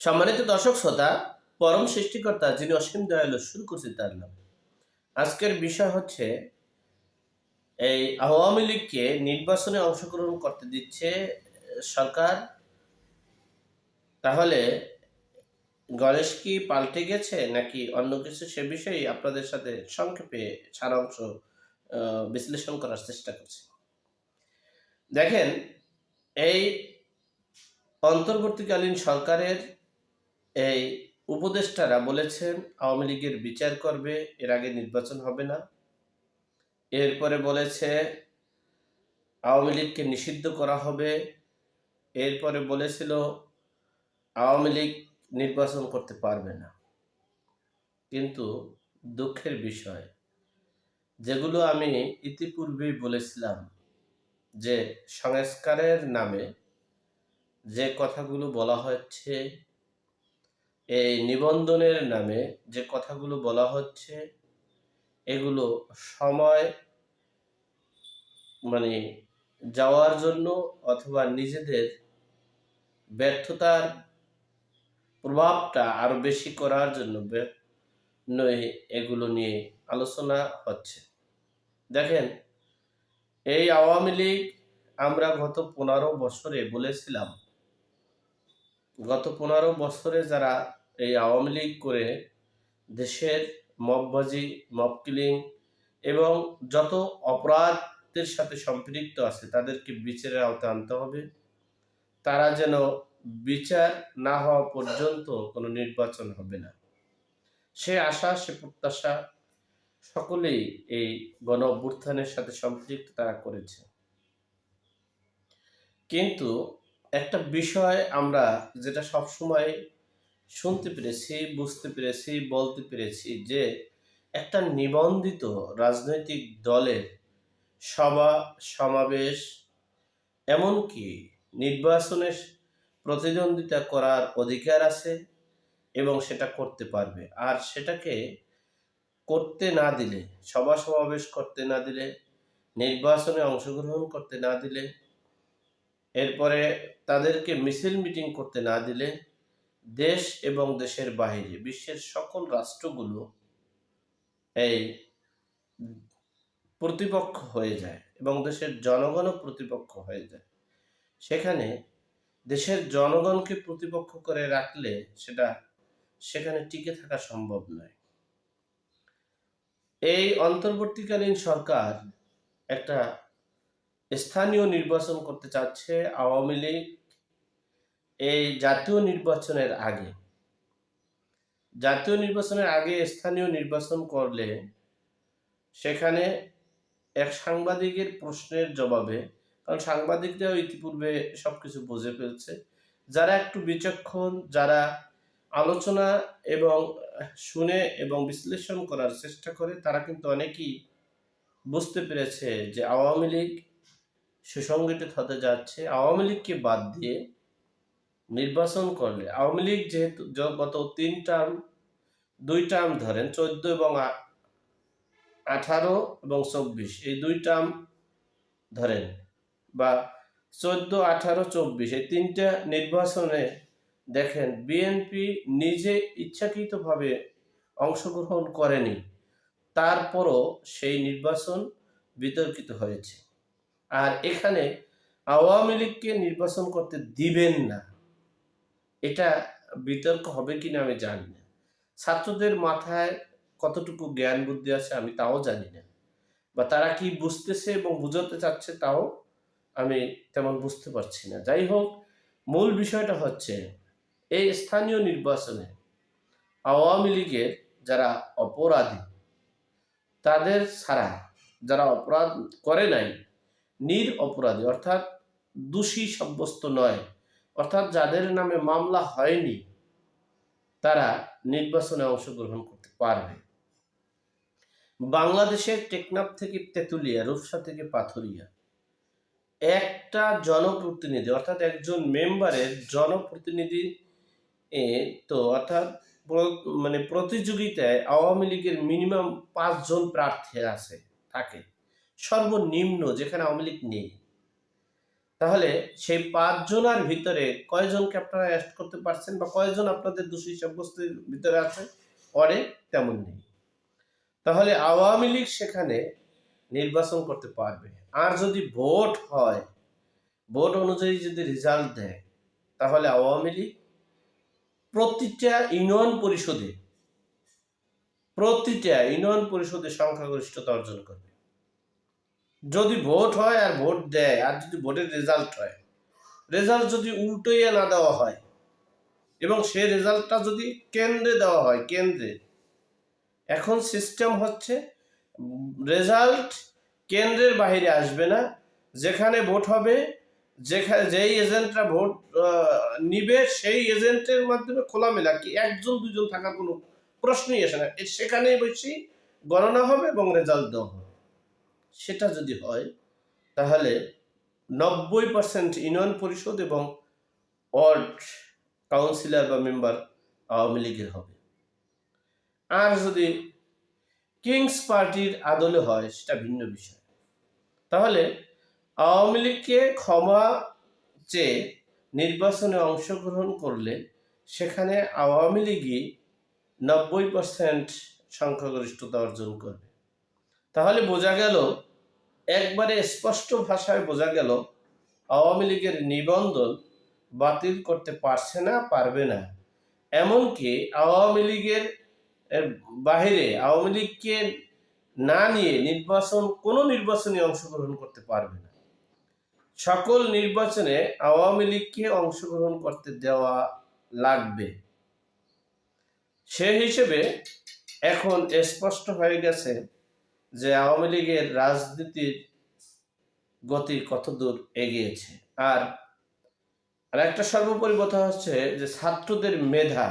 সম্মানিত দর্শক শ্রোতা, পরম সৃষ্টিকর্তা যিনি অসীম দয়ালু শুরু করছি তার নাম। আজকের বিষয় হচ্ছে, এই আওয়ামী লীগকে নির্বাচনে অংশগ্রহণ করতে দিচ্ছে সরকার। তাহলে গণেশ কি পাল্টে গেছে নাকি অন্য কিছু সে বিষয়ে আপনাদের সাথে সংক্ষেপে সারাংশ বিশ্লেষণ করার চেষ্টা করছি। দেখেন, এই অন্তর্বর্তীকালীন সরকারের এই উপদেষ্টারা বলেছেন, আওয়ামী লীগের বিচার করবে, এর আগে নির্বাচন হবে না। এরপরে বলেছে, আওয়ামী লীগকে নিষিদ্ধ করা হবে। এরপরে বলেছিল, আওয়ামী লীগ নির্বাচন করতে পারবে না। কিন্তু দুঃখের বিষয়, যেগুলো আমি ইতিপূর্বেই বলেছিলাম, যে সংস্কারের নামে যে কথাগুলো বলা হচ্ছে এই নিবন্ধনের নামে যে কথাগুলো বলা হচ্ছে, এগুলো সময় মানে যাওয়ার জন্য অথবা নিজেদের ব্যর্থতার প্রভাবটা আরও বেশি করার জন্য নয় এগুলো নিয়ে আলোচনা হচ্ছে। দেখেন, এই আওয়ামী লীগ আমরা গত পনেরো বছরে বলেছিলাম, গত পনেরো বছরে যারা এই আওয়ামী লীগ করে দেশের মববাজি মব কিলিং এবং যত অপরাধের সাথে সম্পৃক্ত আছে তাদেরকে বিচারের আওতায় আনতে হবে। তারা যেন বিচার না হওয়া পর্যন্ত কোনো নির্বাচন হবে না। সে আশা, সে প্রত্যাশা সকলেই এই গণ অভ্যুত্থানের সাথে সম্পৃক্ত তারা করেছে। কিন্তু একটা বিষয় আমরা যেটা সবসময় শুনতে পেরেছি, বুঝতে পেরেছি, বলতে পেরেছি যে একটা নিবন্ধিত রাজনৈতিক দলের সভা, সমাবেশ, এমনকি নির্বাচনে প্রতিদ্বন্দ্বিতা করার অধিকার আছে এবং সেটা করতে পারবে। আর সেটাকে করতে না দিলে, সভা, সমাবেশ করতে না দিলে, নির্বাচনে অংশগ্রহণ করতে না দিলে, এরপরে তাদেরকে মিছিল, মিটিং করতে না দিলে দেশ এবং দেশের বাইরে বিশ্বের সকল রাষ্ট্রগুলো এই প্রতিপক্ষ হয়ে যায় এবং দেশের জনগণও প্রতিপক্ষ হয়ে যায়। সেখানে দেশের জনগণকে প্রতিপক্ষ করে রাখলে সেটা, সেখানে টিকে থাকা সম্ভব নয়। এই অন্তর্বর্তীকালীন সরকার একটা স্থানীয় নির্বাচন করতে চাচ্ছে আওয়ামী লীগ এই জাতীয় নির্বাচনের আগে। জাতীয় নির্বাচনের আগে স্থানীয় নির্বাচন করলে সেখানে এক সাংবাদিকের প্রশ্নের জবাবে, কারণ সাংবাদিকরাও ইতিপূর্বে সবকিছু বুঝে ফেলছে। যারা একটু বিচক্ষণ, যারা আলোচনা এবং শুনে এবং বিশ্লেষণ করার চেষ্টা করে, তারা কিন্তু অনেকেই বুঝতে পেরেছে যে আওয়ামী লীগ সুসংগঠিত হতে যাচ্ছে। আওয়ামী লীগকে বাদ দিয়ে নির্বাচন করলে আওয়ামী লীগ যেহেতু গত তিন টার্ম, দুই টার্ম ধরেন চোদ্দ এবং আঠারো এবং চব্বিশ, এই দুই টার্ম ধরেন বা চোদ্দ, আঠারো, চব্বিশ, এই তিনটা নির্বাচনে দেখেন বিএনপি নিজে ইচ্ছাকৃতভাবে অংশগ্রহণ করেনি, তারপরও সেই নির্বাচন বিতর্কিত হয়েছে। আর এখানে আওয়ামী লীগকে নির্বাচন করতে দিবেন না। এটা বিতর্ক হবে কিনা আমি জানি না। ছাত্রদের মাথায় কতটুকু জ্ঞান বুদ্ধি আছে আমি তাও জানি না। বা তারা কি বুঝতেছে এবং বুঝাতে চাচ্ছে তাও আমি তেমন বুঝতে পারছি না। যাই হোক, মূল বিষয়টা হচ্ছে, এই স্থানীয় নির্বাচনে আওয়ামী লীগের যারা অপরাধী, তাদের ছাড়া যারা অপরাধ করে নাই, নির অপরাধী অর্থাৎ দোষী সাব্যস্ত নয় অর্থাৎ যাদের নামে মামলা হয়নি, তারা নির্বাচনে অংশগ্রহণ করতে পারবে। বাংলাদেশের টেকনাফ থেকে তেঁতুলিয়া, রূপসা থেকে পাথরিয়া, একটা জনপ্রতিনিধি, অর্থাৎ একজন মেম্বারের জনপ্রতিনিধি তো অর্থাৎ মানে প্রতিযোগিতায় আওয়ামী লীগের মিনিমাম পাঁচজন প্রার্থী আছে, থাকে। সর্বনিম্ন যেখানে আওয়ামী লীগ নেই। তাহলে সেই পাঁচজনের ভিতরে কয়জনকে আপনারা অ্যারেস্ট করতে পারছেন বা কয়জন আপনাদের দোষী সাব্যস্তের ভিতরে আছে? পরে তেমন নেই। তাহলে আওয়ামী লীগ সেখানে নির্বাচন করতে পারবে। আর যদি ভোট হয়, ভোট অনুযায়ী যদি রেজাল্ট দেয়, তাহলে আওয়ামী লীগ প্রতিটা ইউনিয়ন পরিষদে, প্রতিটা ইউনিয়ন পরিষদে সংখ্যাগরিষ্ঠতা অর্জন করবে। যদি ভোট হয় আর ভোট দেয়, আর যদি ভোটের রেজাল্ট হয়। রেজাল্ট যদি উল্টোইয়া না দেওয়া হয়, এবং সেই রেজাল্টটা যদি কেন্দ্রে দেওয়া হয়, কেন্দ্রে। এখন সিস্টেম হচ্ছে রেজাল্ট কেন্দ্রের বাইরে আসবে না। যেখানে ভোট হবে যেখানে যেই এজেন্টরা ভোট নিবে, সেই এজেন্টের মাধ্যমে খোলামেলা, কি একজন, দুজন থাকার কোনো প্রশ্নই আসে না। সেখানেই বেশি গণনা হবে এবং রেজাল্ট দেওয়া হবে। সেটা যদি হয়, তাহলে নব্বই পার্সেন্ট ইউনিয়ন পরিষদ এবং ওয়ার্ড কাউন্সিলর বা মেম্বার আওয়ামী লীগের হবে। আর যদি কিংস পার্টির আদলে হয়, সেটা ভিন্ন বিষয়। তাহলে আওয়ামী লীগকে ক্ষমা চেয়ে নির্বাচনে অংশগ্রহণ করলে সেখানে আওয়ামী লীগই নব্বই পার্সেন্ট সংখ্যাগরিষ্ঠতা অর্জন করবে। তাহলে বোঝা গেল, একবারে স্পষ্ট ভাষায় বোঝা গেল, আওয়ামী লীগের নিবন্ধন বাতিল করতে পারছে না, পারবে না। এমনকি আওয়ামী লীগের বাহিরে আওয়ামী লীগকে না নিয়ে নির্বাচন, কোনো নির্বাচনে অংশগ্রহণ করতে পারবে না। সকল নির্বাচনে আওয়ামী লীগকে অংশগ্রহণ করতে দেওয়া লাগবে। সে হিসেবে এখন স্পষ্ট হয়ে গেছে যে আওয়ামী লীগের রাজনীতির গতি কতদূর এগিয়েছে। আর আর একটা সর্বোপরি কথা হচ্ছে যে ছাত্রদের মেধা,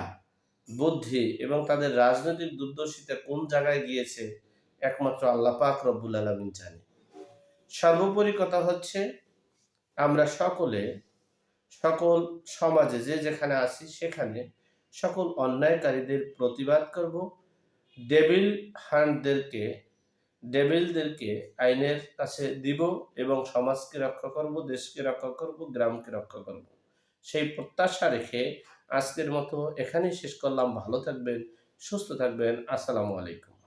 বুদ্ধি এবং তাদের রাজনৈতিক দুর্দশিতা কোন জায়গায় গিয়েছে একমাত্র আল্লাহ পাক রব্বুল আলমিন জানে। সর্বোপরি কথা হচ্ছে আমরা সকলে, সকল সমাজে যে যেখানে আছি সেখানে সকল অন্যায়কারীদের প্রতিবাদ করব। ডেভিল হান্টদেরকে ডেভিলদেরকে আইনের কাছে দিব এবং সমাজকে রক্ষা করব, দেশকে রক্ষা করব, গ্রামকে রক্ষা করব। সেই প্রত্যাশা রেখে আজকের মতো এখানেই শেষ করলাম। ভালো থাকবেন, সুস্থ থাকবেন। আসসালামু আলাইকুম।